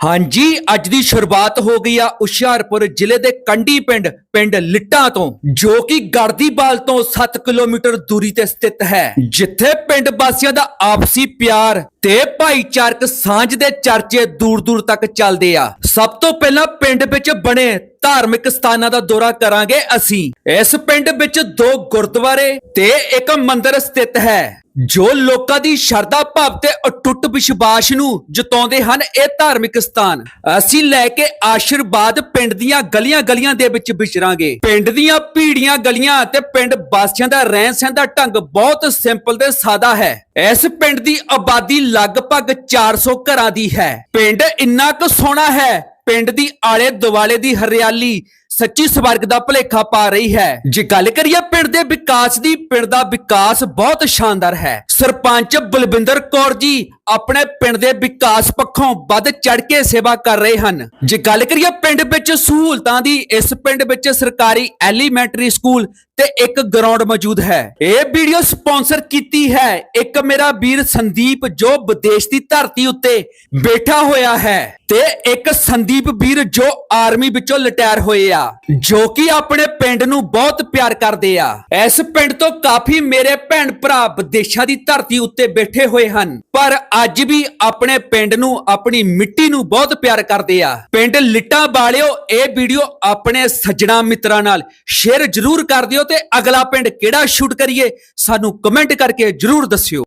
ਹਾਂਜੀ, ਅੱਜ ਦੀ ਸ਼ੁਰੂਆਤ ਹੋ ਗਈ ਆ ਹੁਸ਼ਿਆਰਪੁਰ ਜ਼ਿਲ੍ਹੇ ਦੇ ਕੰਡੀ ਪਿੰਡ ਪਿੰਡ ਲਿੱਟਾਂ ਤੋਂ, ਜੋ ਕਿ ਗੜਦੀਵਾਲ ਤੋਂ 7 ਕਿਲੋਮੀਟਰ ਦੂਰੀ ਤੇ ਸਥਿਤ ਹੈ। ਜਿੱਥੇ ਪਿੰਡ ਵਾਸੀਆਂ ਦਾ ਆਪਸੀ ਪਿਆਰ ਤੇ ਭਾਈਚਾਰਕ ਸਾਂਝ ਦੇ ਚਰਚੇ ਦੂਰ ਦੂਰ ਤੱਕ ਚੱਲਦੇ ਆ। ਸਭ ਤੋਂ ਪਹਿਲਾਂ ਪਿੰਡ ਵਿੱਚ ਬਣੇ ਧਾਰਮਿਕ ਸਥਾਨਾਂ ਦਾ ਦੌਰਾ ਕਰਾਂਗੇ ਅਸੀਂ। ਇਸ ਪਿੰਡ ਵਿੱਚ ਦੋ ਗੁਰਦੁਆਰੇ ਤੇ ਇੱਕ ਮੰਦਿਰ ਸਥਿਤ ਹੈ, ਜੋ ਲੋਕਾਂ ਦੀ ਸ਼ਰਧਾ ਭਾਵ ਤੇ ਅਟੁੱਟ ਵਿਸ਼ਵਾਸ ਨੂੰ ਜਤਾਉਂਦੇ ਹਨ ਇਹ ਧਾਰਮਿਕ ਸਥਾਨ। ਅਸੀਂ ਲੈ ਕੇ ਆਸ਼ੀਰਵਾਦ ਪਿੰਡ ਦੀਆਂ ਗਲੀਆਂ ਗਲੀਆਂ ਦੇ ਵਿੱਚ ਵਿਚਰਾਂਗੇ ਪਿੰਡ ਦੀਆਂ ਭੀੜੀਆਂ ਗਲੀਆਂ ਤੇ ਪਿੰਡ ਵਾਸੀਆਂ ਦਾ ਰਹਿਣ ਸਹਿਣ ਦਾ ਢੰਗ ਬਹੁਤ ਸਿੰਪਲ ਤੇ ਸਾਦਾ ਹੈ। ਇਸ ਪਿੰਡ ਦੀ ਆਬਾਦੀ ਲਗਭਗ 400 ਘਰਾਂ ਦੀ ਹੈ। ਪਿੰਡ ਇੰਨਾ ਕੁ ਸੋਹਣਾ ਹੈ ਪਿੰਡ ਦੀ ਆਲੇ ਦੁਆਲੇ ਦੀ ਹਰਿਆਲੀ ਸੱਚੀ ਸਵਰਗ ਦਾ ਭਲੇਖਾ ਪਾ ਰਹੀ ਹੈ। ਜੇ ਗੱਲ ਕਰੀਏ ਪਿੰਡ ਦੇ ਵਿਕਾਸ ਦੀ, ਪਿੰਡ ਦਾ ਵਿਕਾਸ ਬਹੁਤ ਸ਼ਾਨਦਾਰ ਹੈ। ਸਰਪੰਚ ਬਲਵਿੰਦਰ ਕੌਰ ਜੀ ਆਪਣੇ ਪਿੰਡ ਦੇ ਵਿਕਾਸ ਪੱਖੋਂ ਵੱਧ ਚੜ ਕੇ ਸੇਵਾ ਕਰ ਰਹੇ ਹਨ। ਜੇ ਗੱਲ ਕਰੀਏ ਪਿੰਡ ਵਿੱਚ ਸਹੂਲਤਾਂ ਦੀ, ਇਸ ਪਿੰਡ ਵਿੱਚ ਸਰਕਾਰੀ ਐਲੀਮੈਂਟਰੀ ਸਕੂਲ ਤੇ ਇੱਕ ਗਰਾਊਂਡ ਮੌਜੂਦ ਹੈ। ਇਹ ਵੀਡੀਓ ਸਪਾਂਸਰ ਕੀਤੀ ਹੈ ਇੱਕ ਮੇਰਾ ਵੀਰ ਸੰਦੀਪ ਜੋ ਵਿਦੇਸ਼ ਦੀ ਧਰਤੀ ਉੱਤੇ ਬੈਠਾ ਹੋਇਆ ਹੈ ਤੇ ਇੱਕ ਸੰਦੀਪ ਵੀਰ ਜੋ ਆਰਮੀ ਵਿੱਚੋਂ ਰਿਟਾਇਰ ਹੋਏ ਆ, ਜੋ ਕਿ ਆਪਣੇ ਪਿੰਡ ਨੂੰ ਬਹੁਤ ਪਿਆਰ ਕਰਦੇ ਆ। ਇਸ ਪਿੰਡ ਤੋਂ ਕਾਫੀ ਮੇਰੇ ਭੈਣ ਭਰਾ ਵਿਦੇਸ਼ਾਂ ਦੀ ਧਰਤੀ ਉੱਤੇ ਬੈਠੇ ਹੋਏ ਹਨ, ਪਰ ਅੱਜ ਵੀ ਆਪਣੇ ਪਿੰਡ ਨੂੰ, ਆਪਣੀ ਮਿੱਟੀ ਨੂੰ ਬਹੁਤ ਪਿਆਰ ਕਰਦੇ ਆ। ਪਿੰਡ ਲਿੱਟਾਂ ਵਾਲਿਓ, ਇਹ ਵੀਡੀਓ ਆਪਣੇ ਸੱਜਣਾ ਮਿੱਤਰਾਂ ਨਾਲ ਸ਼ੇਅਰ ਜ਼ਰੂਰ ਕਰ ਦਿਓ ਤੇ ਅਗਲਾ ਪਿੰਡ ਕਿਹੜਾ ਸ਼ੂਟ ਕਰੀਏ, ਸਾਨੂੰ ਕਮੈਂਟ ਕਰਕੇ ਜ਼ਰੂਰ ਦੱਸਿਓ।